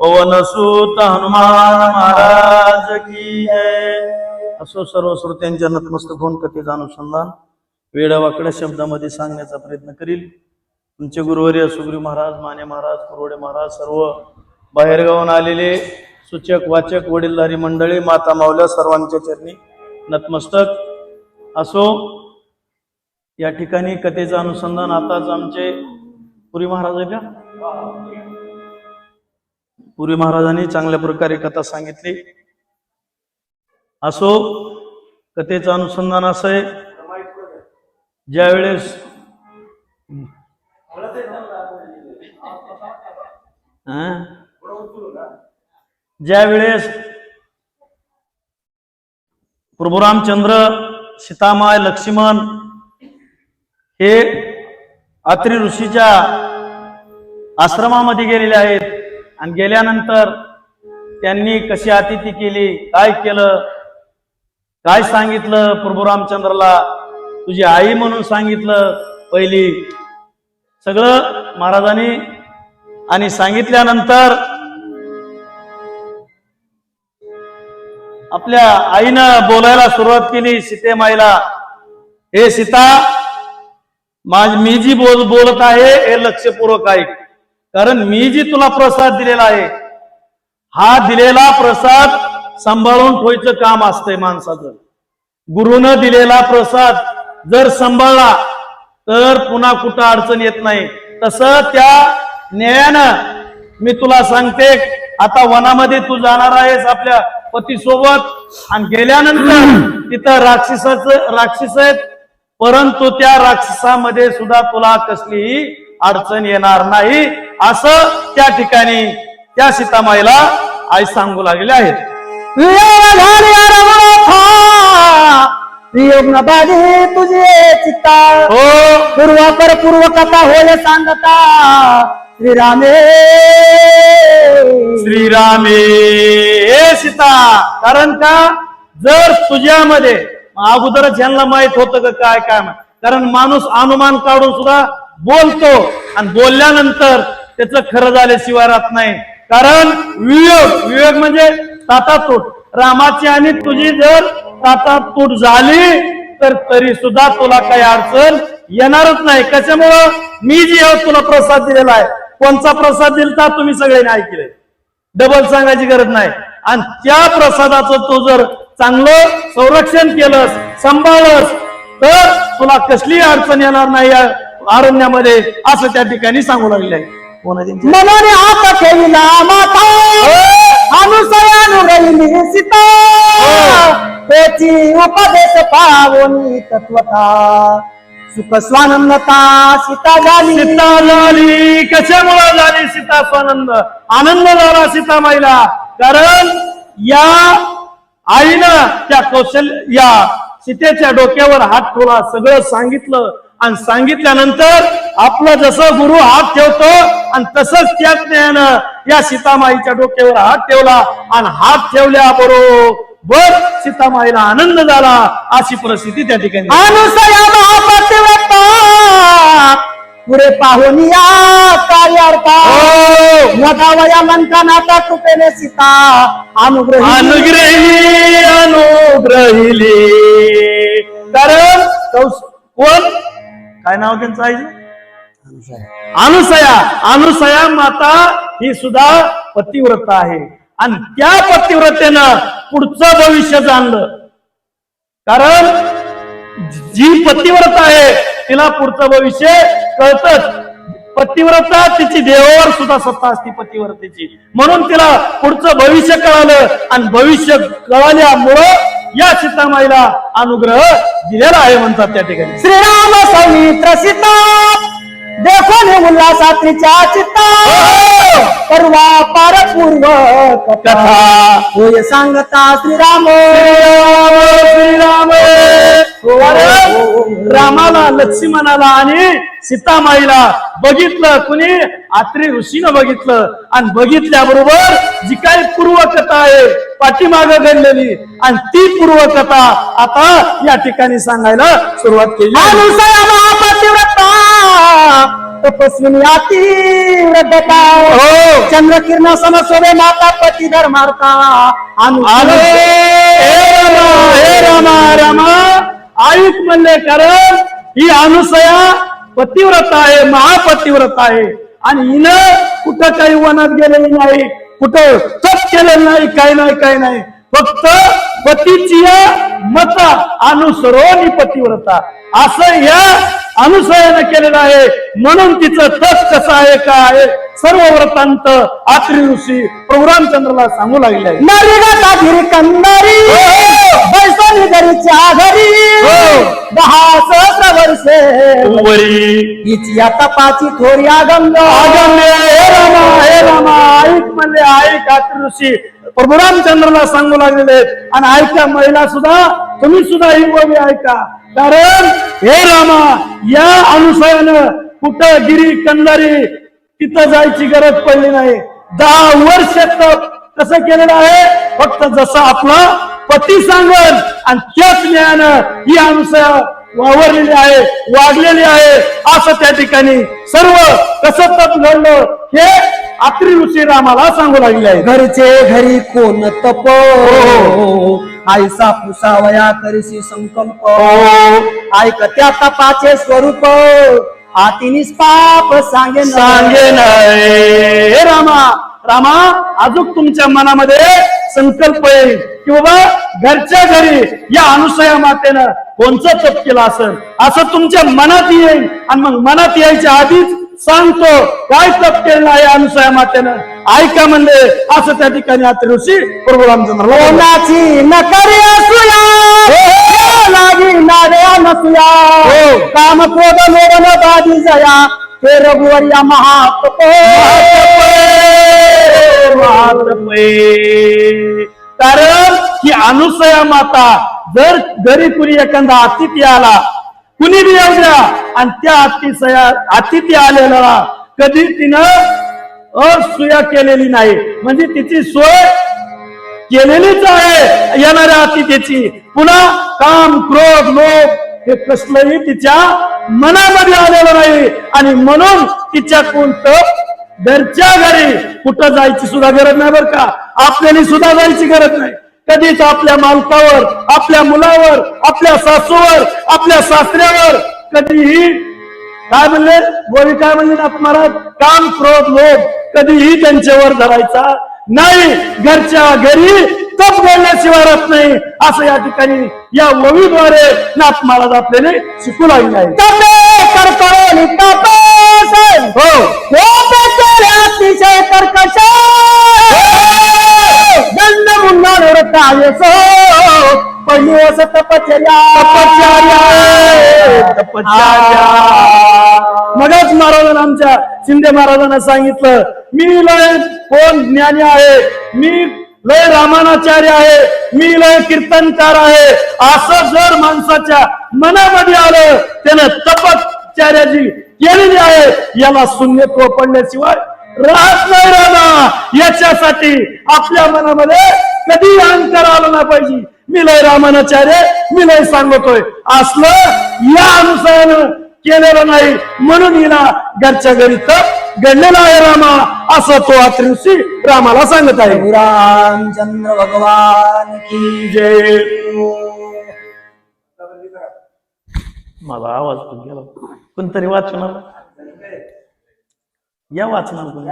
पवन सूत हनुमान महाराज की असो सर्व श्रोत्यांच्या नतमस्तक होऊन कथेचं अनुसंधान वेडावाकड्या शब्दामध्ये सांगण्याचा प्रयत्न करील. तुमचे गुरुवर्य सुग्री महाराज माने महाराज कुरोडे महाराज सर्व बाहेरगावून आलेले सूचक वाचक वडीलधारी मंडळी माता मावल्या सर्वांच्या चरणी नतमस्तक. असो या ठिकाणी कथेचं अनुसंधान आताच आमचे पुरी महाराज आहे का? पुरी महाराजांनी चांगल्या प्रकारे कथा सांगितली. असो कथेचं अनुसंधान असं आहे ज्या वेळेस ज्या वेळेस प्रभुरामचंद्र सीतामाय लक्ष्मण हे अत्रि ऋषीच्या आश्रमामध्ये गेलेले आहेत. आणि गेल्यानंतर त्यांनी कशी अतिथी केली काय केलं काय सांगितलं प्रभू रामचंद्रला? तुझी आई म्हणून सांगितलं पहिली. सगळं महाराजांनी आणि सांगितल्यानंतर आपल्या आईनं बोलायला सुरुवात केली सीतेमाईला हे सीता माझ मी जी बोल बोलत आहे हे लक्षपूर्वक ऐक. कारण मी जी तुला प्रसाद दिलेला आहे हा दिलेला प्रसाद सांभाळून ठेवायचं काम असतंय माणसाचं. गुरुनं दिलेला प्रसाद जर सांभाळला तर पुन्हा कुठं अडचण येत नाही. तसं त्या न्यायानं मी तुला सांगते आता वनामध्ये तू जाणार आहेस आपल्या पतीसोबत आणि गेल्यानंतर तिथं राक्षसाचं राक्षस आहेत परंतु त्या राक्षसामध्ये सुद्धा तुला कसलीही अडचण येणार नाही. असं त्या ठिकाणी त्या सीतामाईला आई सांगू लागले आहेत. तुझे हो. पूर्वापर पूर्व कथा होय सांगता. श्रीरामे. श्रीरामे. हे सीता कारण का? जर तुझ्यामध्ये अगोदरच यांना माहीत होतं काय काय. कारण माणूस अनुमान काढून सुद्धा बोलतो. आणि बोलल्यानंतर त्याचं खरं झाल्याशिवाय राहत नाही. कारण वियोग वियोग म्हणजे ताटातूट रामाची आणि तुझी जर ताटातूट झाली तर तरी सुद्धा तुला काही अडचण येणारच नाही. कशामुळं? मी जी आहोत तुला प्रसाद दिलेला आहे. कोणचा प्रसाद दिलता? तुम्ही सगळ्यांनी ऐकले डबल सांगायची गरज नाही. आणि त्या प्रसादाचं तू जर चांगलं संरक्षण केलंस सांभाळलंस तर तुला कसली अडचण येणार नाही अरण्यामध्ये असं त्या ठिकाणी सांगू लागले. मनाने हात ठेविला माता. अनुसयानुरैली सीता. त्याची उपदेश पावनी तत्वता सुख स्वानंदता सीता झाली. सीता झाली. कशामुळे झाली सीता स्वानंद? आनंद झाला सीतामाईला कारण या आईनं त्या कौशल्य या सीतेच्या डोक्यावर हात ठेवला सगळं सांगितलं. आणि सांगितल्यानंतर आपलं जसं गुरु हात ठेवतो आणि तसंच त्याच ज्ञानं या सीतामाईच्या डोक्यावर हात ठेवला आणि हात ठेवल्याबरोबर सीतामाईला आनंद झाला अशी परिस्थिती त्या ठिकाणी पुढे पाहून या कार्यार्था हो. लंकनाथा कृपेने सीता अनुग्रह. अनुग्रही अनुग्रहिली. कारण कोण? काय नाव त्यांचं आईचं? अनुसया. अनुसया माता ही सुद्धा पतिव्रता आहे. आणि त्या पतिव्रतेनं पुढचं भविष्य जाणलं. कारण जी पतिव्रता आहे तिला पुढचं भविष्य कळतच. पतिव्रता तिची देवावर सुद्धा सत्ता असते पतिव्रतेची. म्हणून तिला पुढचं भविष्य कळालं. आणि भविष्य कळाल्यामुळं या सीतामाईला अनुग्रह दिलेला आहे म्हणतात त्या ठिकाणी. श्रीराम! सौमित्र सीता। देखून उल्हासात्रीच्या चित्ता परवा पार पूर्व कथा. होय सांगता श्रीराम. श्रीराम. रामाला लक्ष्मणाला आणि सीतामाईला बघितलं कुणी? आत्री ऋषीनं बघितलं. आणि बघितल्याबरोबर जी काही पूर्वकथा आहे पाठीमाग घडलेली. आणि ती पूर्वकथा आता या ठिकाणी सांगायला सुरुवात केली. तपस्विनी व्रतता हो. चंद्रकिरण समसोबे माता पती धर्मार्था अनु हे रामा हे रामा रामा ऐक म्हणले कारण ही अनुसया पतिव्रत आहे महापतिव्रत आहे. आणि हिनं कुठं काही वनात गेलेली नाही कुठं तप केलेलं नाही काही नाही काही नाही. फक्त पतीची मत अनुसरून पतिव्रता. असं या अनुसयानं केलेलं आहे. म्हणून तिचं तप कसं आहे का आहे सर्व व्रतांत आत्री ऋषी प्रभू रामचंद्रला सांगू लागले कंदरी बैसोनी घरी हो. दहा सहस्र वर्षे. वरी हिची आता पाची थोरी आगंग. आगम्य हे रामा हे रामा. ऐक म्हणले ऐक आत्री ऋषी प्रभू रामचंद्रला सांगू लागलेले. आणि ऐका महिला सुद्धा तुम्ही सुद्धा ही गोवी ऐका. कारण हे रामा या अनुसयानं कुठं गिरी कंदारी तिथं जायची गरज पडली नाही. दहा वर्ष कसं केलेलं आहे. फक्त जसं आपला पती सांगल आणि त्याच ज्ञान ही अनुसया वावरलेली आहे वागलेली आहे. असं त्या ठिकाणी सर्व कसं तप घडलं. हे आत्री ऋषी रामाला सांगू लागले आहे घरचे घरी कोण तप? हो. आईसा पुसावया करीसी संकल्प. हो. ऐक त्या तपाचे स्वरूप. आतिनिस पाप सांगे सांगे नाही हे रामा रामा अजून तुमच्या मनामध्ये संकल्प येईल की बाबा घरच्या घरी या अनुसया मातेनं कोणचं तप केलं असेल? असं तुमच्या मनात येईल. आणि मग मनात यायच्या आधीच सांगतो काय तप केलं आहे अनुसया मातेनं ऐका म्हणले असं त्या ठिकाणी आता ऋषी प्रभू रामचंद्रला बोलले. कोणाची नकरी असूया? लागी नाव्या नसूया हो. काम क्रोध लोभन बाधी जया ते रघुवरिया कारण ही अनुसया माता जर घरी कुणी एखादा अतिथी आला कुणी बी येऊ द्या आणि त्या अतिशया अतिथी आलेला कधी तिनं असुया केलेली नाही. म्हणजे तिची सोय केलेलीच आहे येणाऱ्या अतिथीची. पुन्हा काम क्रोध लोभ हे कसलंही तिच्या मनामध्ये आलेलं नाही. आणि म्हणून तिच्या कोणतं घरच्या घरी कुठं जायची सुद्धा गरज नाही बरं का. आपल्याला सुद्धा जायची गरज नाही. कधीच आपल्या मालकावर आपल्या मुलावर आपल्या सासूवर आपल्या सासऱ्यावर कधीही काय म्हणले? बोली काय म्हणले ना महाराज? काम क्रोध लोभ कधीही त्यांच्यावर धरायचा नाही. घरच्या घरी तप बोलण्याशिवाय राहत नाही. असं या ठिकाणी या ववीद्वारे नाथ महाराज आपल्याने शिकू लागले आहे तपे करकरोनी तपस हो. कोप केले अतिशय कर्कश. दंड पहिली वस तपचर्या तपश्चर्या. तपश्चर्या. मगच महाराजांना आमच्या शिंदे महाराजांना सांगितलं मी लय कोण ज्ञानी आहे? मी लय रामानाचार्य आहे? मी लय कीर्तनकार आहे? असं जर माणसाच्या मनामध्ये आलं त्यानं आचार्याजी केलेली आहे याला शून्य पडल्याशिवाय राहत नाही रामा याच्यासाठी आपल्या मनामध्ये कधी अंतर आलं नाही पाहिजे. मी लय रामानाचार्य मी लय सांगतोय. असलं या अनुसार केलेलं नाही. म्हणून हिला घरच्या घरी तप घडलेला आहे रामा. असं तो अत्रिवशी रामाला सांगत आहे. रामचंद्र भगवान की जय. मला आवाज पण गेला. कोणतरी वाचणार या वाचणार कोणी.